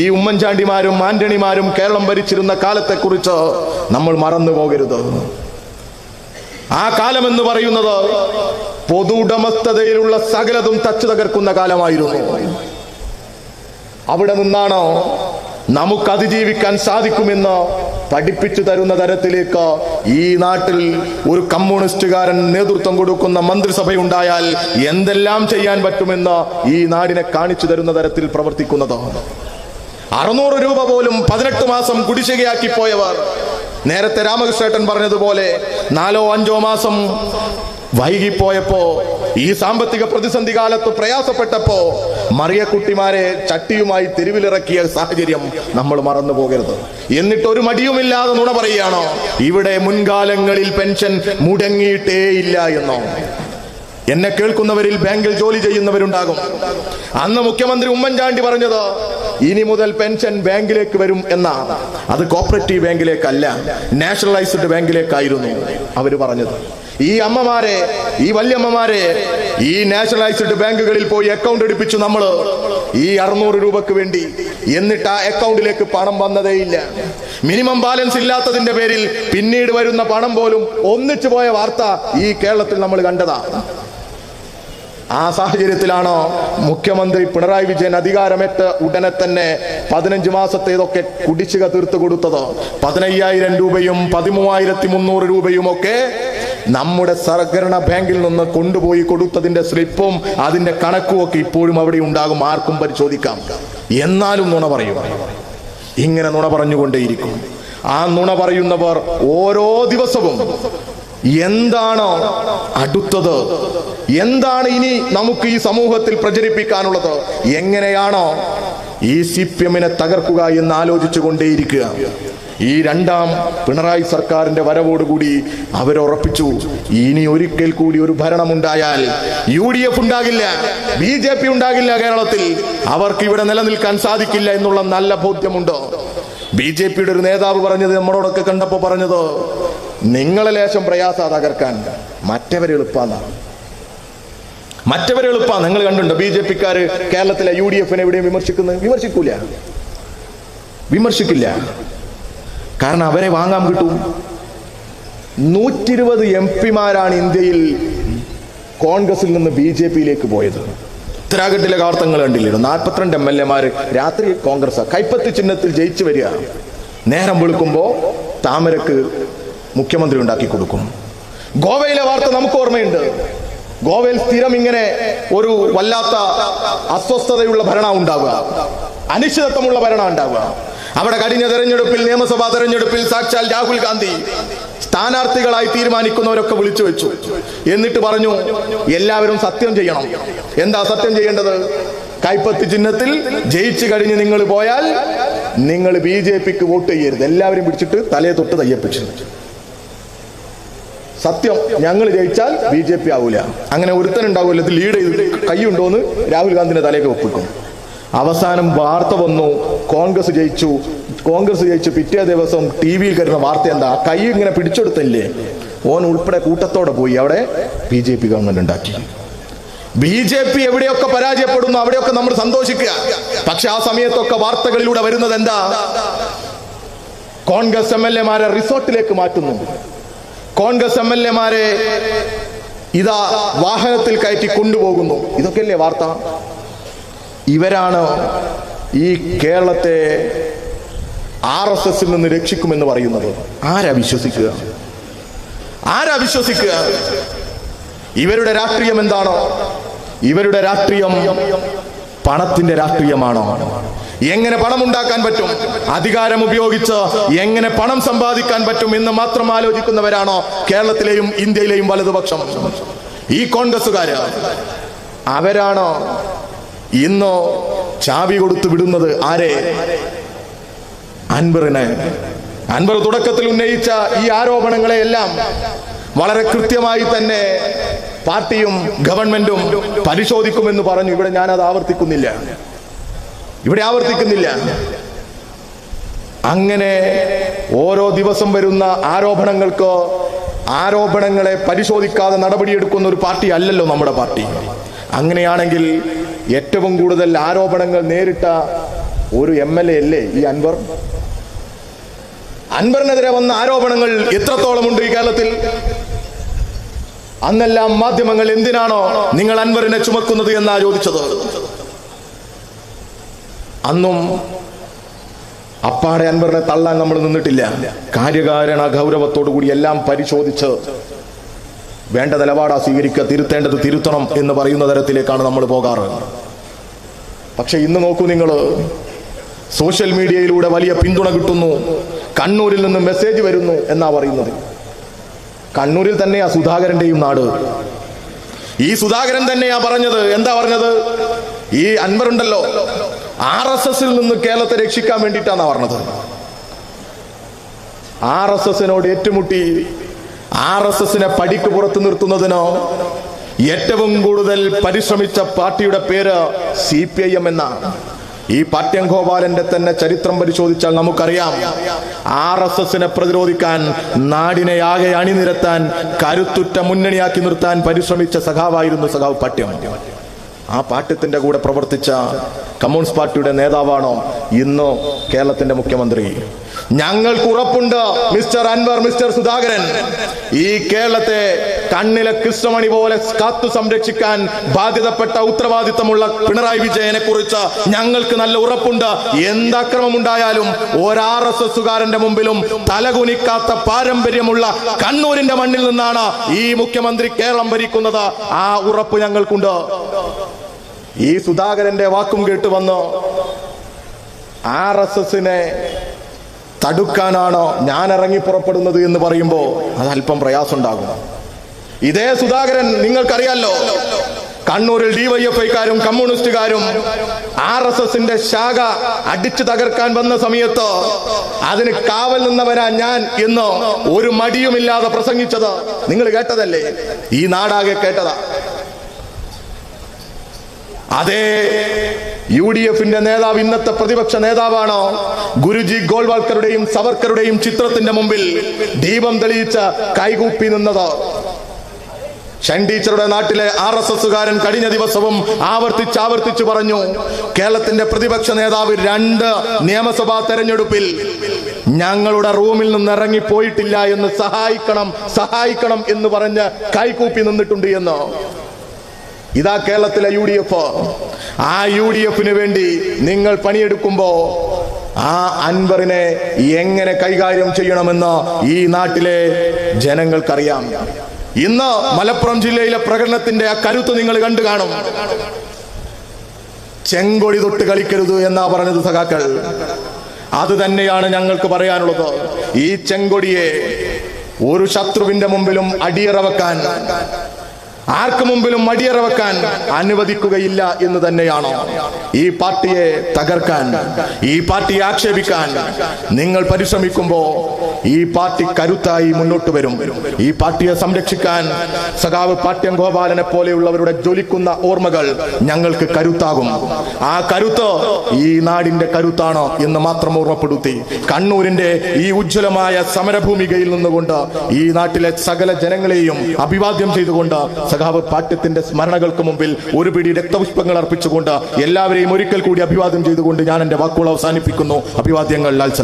ഈ ഉമ്മൻചാണ്ടിമാരും ആന്റണിമാരും കേരളം ഭരിച്ചിരുന്ന കാലത്തെക്കുറിച്ച് നമ്മൾ മറന്നു പോകരുത്. ആ കാലം എന്ന് പറയുന്നത് പൊതു ഉടമസ്ഥതയിലുള്ള സകലതും തച്ചു തകർക്കുന്ന കാലമായിരുന്നു. അവിടെ നിന്നാണ് നമുക്ക് അതിജീവിക്കാൻ സാധിക്കുമെന്ന് പഠിപ്പിച്ചു തരുന്ന തരത്തിലേക്ക് ഈ നാട്ടിൽ ഒരു കമ്മ്യൂണിസ്റ്റുകാരൻ നേതൃത്വം കൊടുക്കുന്ന മന്ത്രിസഭയുണ്ടായാൽ എന്തെല്ലാം ചെയ്യാൻ പറ്റുമെന്ന് ഈ നാടിനെ കാണിച്ചു തരുന്ന തരത്തിൽ പ്രവർത്തിക്കുന്നത്. അറുന്നൂറ് രൂപ പോലും പതിനെട്ട് മാസം കുടിശ്ശികയാക്കി പോയവർ. നേരത്തെ രാമകൃഷ്ണേട്ടൻ പറഞ്ഞതുപോലെ നാലോ അഞ്ചോ മാസം വൈകിപ്പോയപ്പോ ഈ സാമ്പത്തിക പ്രതിസന്ധി കാലത്ത് പ്രയാസപ്പെട്ടപ്പോ മറിയക്കുട്ടിമാരെ ചട്ടിയുമായി തെരുവിലിറക്കിയ സാഹചര്യം നമ്മൾ മറന്നു പോകരുത്. എന്നിട്ട് ഒരു മടിയുമില്ലാതെ നുണ പറയുകയാണോ? ഇവിടെ മുൻകാലങ്ങളിൽ പെൻഷൻ മുടങ്ങിയിട്ടേയില്ല എന്നോ? എന്നെ കേൾക്കുന്നവരിൽ ബാങ്കിൽ ജോലി ചെയ്യുന്നവരുണ്ടാകും. അന്ന് മുഖ്യമന്ത്രി ഉമ്മൻചാണ്ടി പറഞ്ഞത് ഇനി മുതൽ പെൻഷൻ ബാങ്കിലേക്ക് വരും എന്ന അത് കോപ്പറേറ്റീവ് ബാങ്കിലേക്കല്ല നാഷണലൈസ്ഡ് ബാങ്കിലേക്കായിരുന്നു അവർ പറഞ്ഞത്. ഈ അമ്മമാരെ ഈ വല്യമ്മമാരെ ഈ നാഷണലൈസ്ഡ് ബാങ്കുകളിൽ പോയി അക്കൗണ്ട് എടുപ്പിച്ചു നമ്മൾ ഈ അറുന്നൂറ് രൂപക്ക് വേണ്ടി എന്നിട്ട് ആ അക്കൗണ്ടിലേക്ക് പണം വന്നതേയില്ല മിനിമം ബാലൻസ് ഇല്ലാത്തതിന്റെ പേരിൽ പിന്നീട് വരുന്ന പണം പോലും ഒന്നിച്ചു പോയ വാർത്ത ഈ കേരളത്തിൽ നമ്മൾ കണ്ടതാ. ആ സാഹചര്യത്തിലാണോ മുഖ്യമന്ത്രി പിണറായി വിജയൻ അധികാരമേറ്റ് ഉടനെ തന്നെ പതിനഞ്ച് മാസത്തേതൊക്കെ കുടിശ്ശിക തീർത്തു കൊടുത്തത്? പതിനയ്യായിരം രൂപയും പതിമൂവായിരത്തി മുന്നൂറ് രൂപയും ഒക്കെ നമ്മുടെ സഹകരണ ബാങ്കിൽ നിന്ന് കൊണ്ടുപോയി കൊടുത്തതിന്റെ സ്ലിപ്പും അതിന്റെ കണക്കും ഒക്കെ ഇപ്പോഴും അവിടെ ഉണ്ടാകും. ആർക്കും പരിശോധിക്കാം. എന്നാലും നുണ പറയും. ഇങ്ങനെ നുണ പറഞ്ഞുകൊണ്ടേയിരിക്കും. ആ നുണ പറയുന്നവർ ഓരോ ദിവസവും എന്താണ് അടുത്തത്? എന്താണ് ഇനി നമുക്ക് ഈ സമൂഹത്തിൽ പ്രചരിപ്പിക്കാനുള്ളത്? എങ്ങനെയാണോ ഈ സി പി എമ്മിനെ തകർക്കുക എന്ന് ആലോചിച്ചു കൊണ്ടേയിരിക്കുക ഈ രണ്ടാം പിണറായി സർക്കാരിന്റെ വരവോടുകൂടി അവരുറപ്പിച്ചു. ഇനി ഒരിക്കൽ കൂടി ഒരു ഭരണമുണ്ടായാൽ യു ഡി എഫ് ഉണ്ടാകില്ല ബി ജെ പി ഉണ്ടാകില്ല കേരളത്തിൽ. അവർക്ക് ഇവിടെ നിലനിൽക്കാൻ സാധിക്കില്ല എന്നുള്ള നല്ല ബോധ്യമുണ്ട്. ബി ജെ പിയുടെ ഒരു നേതാവ് പറഞ്ഞത് നമ്മളോടൊക്കെ കണ്ടപ്പോ പറഞ്ഞത് നിങ്ങളെ ലേശം പ്രയാസ തകർക്കാൻ മറ്റവരെ എളുപ്പാന്നാണ് മറ്റവരെ എളുപ്പാ. നിങ്ങൾ കണ്ടുണ്ടോ ബി ജെ പിക്കാര് കേരളത്തിലെ യു ഡി എഫിനെ എവിടെയും വിമർശിക്കുന്നത്? വിമർശിക്കൂല. വിമർശിക്കില്ല. കാരണം അവരെ വാങ്ങാൻ കിട്ടും. നൂറ്റിരുപത് എം പിമാരാണ് ഇന്ത്യയിൽ കോൺഗ്രസിൽ നിന്ന് ബി ജെ പിയിലേക്ക് പോയത്. ഉത്തരാഖണ്ഡിലെ കാർത്തങ്ങൾ കണ്ടില്ലല്ലോ നാൽപ്പത്തിരണ്ട് എം എൽ എമാര് രാത്രി കോൺഗ്രസ് കൈപ്പത്തി ചിഹ്നത്തിൽ ജയിച്ചു വരിക. നേരം വെളുക്കുമ്പോൾ താമരക്ക് മുഖ്യമന്ത്രി ഉണ്ടാക്കി കൊടുക്കും. ഗോവയിലെ വാർത്ത നമുക്ക് ഓർമ്മയുണ്ട്. ഗോവയിൽ സ്ഥിരം ഇങ്ങനെ ഒരു വല്ലാത്ത അസ്വസ്ഥതയുള്ള ഭരണം ഉണ്ടാവുക. അനിശ്ചിതത്വമുള്ള ഭരണം ഉണ്ടാവുക. അവിടെ കഴിഞ്ഞ തെരഞ്ഞെടുപ്പിൽ നിയമസഭാ തെരഞ്ഞെടുപ്പിൽ സാക്ഷാൽ രാഹുൽ ഗാന്ധി സ്ഥാനാർത്ഥികളായി തീരുമാനിക്കുന്നവരൊക്കെ വിളിച്ചു വെച്ചു. എന്നിട്ട് പറഞ്ഞു എല്ലാവരും സത്യം ചെയ്യണം. എന്താ സത്യം ചെയ്യേണ്ടത്? കൈപ്പത്തി ചിഹ്നത്തിൽ ജയിച്ചു കഴിഞ്ഞ് നിങ്ങൾ പോയാൽ നിങ്ങൾ ബി ജെ പിക്ക് വോട്ട് ചെയ്യരുത്. എല്ലാവരും പിടിച്ചിട്ട് തലയെ തൊട്ട് തയ്യപ്പിച്ചു സത്യം ഞങ്ങൾ ജയിച്ചാൽ ബി ജെ പി ആവൂല. അങ്ങനെ ഒരുത്തൻ ഉണ്ടാവില്ല ഇത് ലീഡ് ചെയ്ത് കൈയുണ്ടോന്ന് രാഹുൽ ഗാന്ധിന്റെ തലയൊക്കെ ഒപ്പിക്കും. അവസാനം വാർത്ത വന്നു കോൺഗ്രസ് ജയിച്ചു. കോൺഗ്രസ് ജയിച്ചു പിറ്റേ ദിവസം ടി വിയിൽ കരുന്ന വാർത്ത എന്താ? കൈ ഇങ്ങനെ പിടിച്ചെടുത്തല്ലേ? ഓൻ ഉൾപ്പെടെ കൂട്ടത്തോടെ പോയി അവിടെ ബി ജെ പി ഗവൺമെന്റ് ഉണ്ടാക്കി. ബി ജെ പി എവിടെയൊക്കെ പരാജയപ്പെടുന്നു അവിടെയൊക്കെ നമ്മൾ സന്തോഷിക്കുക. പക്ഷെ ആ സമയത്തൊക്കെ വാർത്തകളിലൂടെ വരുന്നത് എന്താ? കോൺഗ്രസ് എം എൽ എമാരെ റിസോർട്ടിലേക്ക് മാറ്റുന്നു. കോൺഗ്രസ് എം എൽ എമാരെ ഇതാ വാഹനത്തിൽ കയറ്റി കൊണ്ടുപോകുന്നു. ഇതൊക്കെയല്ലേ വാർത്ത? ഇവരാണ് ഈ കേരളത്തെ ആർ എസ് എസിൽ നിന്ന് രക്ഷിക്കുമെന്ന് പറയുന്നത്. ആരാ വിശ്വസിക്കുക? ആരാ വിശ്വസിക്കുക? ഇവരുടെ രാഷ്ട്രീയം എന്താണോ? ഇവരുടെ രാഷ്ട്രീയം പണത്തിന്റെ രാഷ്ട്രീയമാണോ? എങ്ങനെ പണം ഉണ്ടാക്കാൻ പറ്റും? അധികാരം ഉപയോഗിച്ച് എങ്ങനെ പണം സമ്പാദിക്കാൻ പറ്റും എന്ന് മാത്രം ആലോചിക്കുന്നവരാണോ കേരളത്തിലെയും ഇന്ത്യയിലെയും വലതുപക്ഷം? ഈ കോൺഗ്രസുകാര് അവരാണോ ഇന്നോ ചാവി കൊടുത്തു വിടുന്നത് ആരെ? അൻവറിനെ. അൻവർ തുടക്കത്തിൽ ഉന്നയിച്ച ഈ ആരോപണങ്ങളെ എല്ലാം വളരെ കൃത്യമായി തന്നെ പാർട്ടിയും ഗവൺമെന്റും പരിശോധിക്കുമെന്ന് പറഞ്ഞു. ഇവിടെ ഞാനത് ആവർത്തിക്കുന്നില്ല. ഇവിടെ ആവർത്തിക്കുന്നില്ല. അങ്ങനെ ഓരോ ദിവസം വരുന്ന ആരോപണങ്ങൾക്ക് ആരോപണങ്ങളെ പരിശോധിക്കാതെ നടപടിയെടുക്കുന്ന ഒരു പാർട്ടി അല്ലല്ലോ നമ്മുടെ പാർട്ടി. അങ്ങനെയാണെങ്കിൽ ഏറ്റവും കൂടുതൽ ആരോപണങ്ങൾ നേരിട്ട ഒരു എം എൽ എ അല്ലേ ഈ അൻവർ? അൻവറിനെതിരെ വന്ന ആരോപണങ്ങൾ എത്രത്തോളമുണ്ട് ഈ കേരളത്തിൽ? അന്നെല്ലാം മാധ്യമങ്ങൾ എന്തിനാണോ നിങ്ങൾ അൻവറിനെ ചുമക്കുന്നത് എന്നാ ചോദിച്ചത്? അന്നും അപ്പാടെ അൻവറിനെ തള്ളാൻ നമ്മൾ നിന്നിട്ടില്ല. കാര്യകാരണ ഗൗരവത്തോടു കൂടി എല്ലാം പരിശോധിച്ച് വേണ്ട നിലപാടാ സ്വീകരിക്കുക തിരുത്തേണ്ടത് തിരുത്തണം എന്ന് പറയുന്ന തരത്തിലേക്കാണ് നമ്മൾ പോകാറ്. പക്ഷെ ഇന്ന് നോക്കൂ നിങ്ങൾ സോഷ്യൽ മീഡിയയിലൂടെ വലിയ പിന്തുണ കിട്ടുന്നു കണ്ണൂരിൽ നിന്ന് മെസ്സേജ് വരുന്നു എന്നാ പറയുന്നത്. കണ്ണൂരിൽ തന്നെയാ സുധാകരന്റെയും നാട്. ഈ സുധാകരൻ തന്നെയാ പറഞ്ഞത് എന്താ പറഞ്ഞത്? ഈ അൻവർ ഉണ്ടല്ലോ ആർ എസ് എസിൽ നിന്ന് കേരളത്തെ രക്ഷിക്കാൻ വേണ്ടിയിട്ടാണ് പറഞ്ഞത്. ആർ എസ് എസിനോട് ഏറ്റുമുട്ടി ആർ എസ് എസിനെ പടിക്ക് പുറത്തു നിർത്തുന്നതിനോ ഏറ്റവും കൂടുതൽ പരിശ്രമിച്ച പാർട്ടിയുടെ പേര് സി പി ഐ എം എന്നാണ്. ഈ പാട്യം ഗോപാലന്റെ തന്നെ ചരിത്രം പരിശോധിച്ചാൽ നമുക്കറിയാം. ആർ എസ് എസിനെ പ്രതിരോധിക്കാൻ നാടിനെ ആകെ അണിനിരത്താൻ കരുത്തുറ്റ മുന്നണിയാക്കി നിർത്താൻ പരിശ്രമിച്ച സഖാവായിരുന്നു സഖാവ് പാട്യം ആ പാട്ടത്തിന്റെ കൂടെ പ്രവർത്തിച്ച കമ്മ്യൂണിസ്റ്റ് പാർട്ടിയുടെ നേതാവാണോ ഇന്നോ കേരളത്തിന്റെ മുഖ്യമന്ത്രി? ഞങ്ങൾക്ക് ഉറപ്പുണ്ട് മിസ്റ്റർ അൻവർ മിസ്റ്റർ സുധാകരൻ. ഈ കേരളത്തെ കണ്ണിലെ കൃഷ്ണമണി പോലെ കാത്തു സംരക്ഷിക്കാൻ ബാധ്യതപ്പെട്ട ഉത്തരവാദിത്തമുള്ള പിണറായി വിജയനെ കുറിച്ച് ഞങ്ങൾക്ക് നല്ല ഉറപ്പുണ്ട്. എന്താക്രമമുണ്ടായാലും ഒരാർ എസ് എസുകാരന്റെ മുമ്പിലും തലകുനിക്കാത്ത പാരമ്പര്യമുള്ള കണ്ണൂരിന്റെ മണ്ണിൽ നിന്നാണ് ഈ മുഖ്യമന്ത്രി കേരളം ഭരിക്കുന്നത്. ആ ഉറപ്പ് ഞങ്ങൾക്കുണ്ട്. ഈ സുധാകരന്റെ വാക്കും കേട്ട് വന്ന്? ആർ എസ് എസിനെ തടുക്കാനാണോ ഞാൻ ഇറങ്ങി പുറപ്പെടുന്നത് എന്ന് പറയുമ്പോൾ അത് അല്പം പ്രയാസമുണ്ടാകും. ഇതേ സുധാകരൻ നിങ്ങൾക്കറിയാലോ കണ്ണൂരിൽ ഡിവൈഎഫ്ഐക്കാരും കമ്മ്യൂണിസ്റ്റുകാരും ആർ എസ് എസിന്റെ ശാഖ അടിച്ചു തകർക്കാൻ വന്ന സമയത്ത് അതിന് കാവൽ നിന്നവരാ ഞാൻ എന്ന് ഒരു മടിയുമില്ലാതെ പ്രസംഗിച്ചത്? നിങ്ങൾ കേട്ടതല്ലേ? ഈ നാടാകെ കേട്ടതാ. അതേ യു ഡി എഫിന്റെ നേതാവ് ഇന്നത്തെ പ്രതിപക്ഷ നേതാവാണോ? ഗുരുജി ഗോൾവാൾക്കറുടെയും സവർക്കറുടെയും ചിത്രത്തിന്റെ മുമ്പിൽ ദീപം തെളിയിച്ച കൈകൂപ്പി നിന്നത്. ഷൻ ടീച്ചറുടെ നാട്ടിലെ ആർ എസ് എസുകാരൻ കഴിഞ്ഞ ദിവസവും ആവർത്തിച്ച് ആവർത്തിച്ച് പറഞ്ഞു കേരളത്തിന്റെ പ്രതിപക്ഷ നേതാവ് രണ്ട് നിയമസഭാ തെരഞ്ഞെടുപ്പിൽ ഞങ്ങളുടെ റൂമിൽ നിന്ന് ഇറങ്ങി പോയിട്ടില്ല എന്ന് സഹായിക്കണം സഹായിക്കണം എന്ന് പറഞ്ഞ് കൈകൂപ്പി നിന്നിട്ടുണ്ട് എന്ന്. ഇതാ കേരളത്തിലെ യു ഡി എഫ് ആ യു ഡി എഫിന് വേണ്ടി നിങ്ങൾ പണിയെടുക്കുമ്പോ ആ അൻവറിനെ എങ്ങനെ കൈകാര്യം ചെയ്യണമെന്ന് ഈ നാട്ടിലെ ജനങ്ങൾക്കറിയാം. ഇന്ന് മലപ്പുറം ജില്ലയിലെ പ്രകടനത്തിന്റെ ആ കരുത്ത് നിങ്ങൾ കണ്ടു കാണും. ചെങ്കൊടി തൊട്ട് കളിക്കരുത് എന്നാ പറഞ്ഞത് സഖാക്കൾ. അത് തന്നെയാണ് ഞങ്ങൾക്ക് പറയാനുള്ളത്. ഈ ചെങ്കൊടിയെ ഒരു ശത്രുവിന്റെ മുമ്പിലും അടിയറ വെക്കാൻ ആർക്ക് മുമ്പിലും മടിയറ വെക്കാൻ അനുവദിക്കുകയില്ല എന്ന് തന്നെയാണോ? ഈ പാർട്ടിയെ തകർക്കാൻ ഈ പാർട്ടിയെ ആക്ഷേപിക്കാൻ നിങ്ങൾ പരിശ്രമിക്കുമ്പോ ഈ പാർട്ടി കരുത്തായി മുന്നോട്ട് വരും. ഈ പാർട്ടിയെ സംരക്ഷിക്കാൻ സഖാവ് പാട്യം ഗോപാലനെ പോലെയുള്ളവരുടെ ജ്വലിക്കുന്ന ഓർമ്മകൾ ഞങ്ങൾക്ക് കരുത്താകും. ആ കരുത്ത് ഈ നാടിന്റെ കരുത്താണ് എന്ന് മാത്രം ഓർമ്മപ്പെടുത്തി കണ്ണൂരിന്റെ ഈ ഉജ്ജ്വലമായ സമരഭൂമികയിൽ നിന്നുകൊണ്ട് ഈ നാട്ടിലെ സകല ജനങ്ങളെയും അഭിവാദ്യം ചെയ്തുകൊണ്ട് സഖാവ് പാട്യത്തിന്റെ സ്മരണകൾക്ക് മുമ്പിൽ ഒരു പിടി രക്തപുഷ്പങ്ങൾ അർപ്പിച്ചുകൊണ്ട് എല്ലാവരെയും ഒരിക്കൽ കൂടി അഭിവാദ്യം ചെയ്തുകൊണ്ട് ഞാൻ എന്റെ വാക്കുകൾ അവസാനിപ്പിക്കുന്നു. അഭിവാദ്യങ്ങൾ ലാൽസല.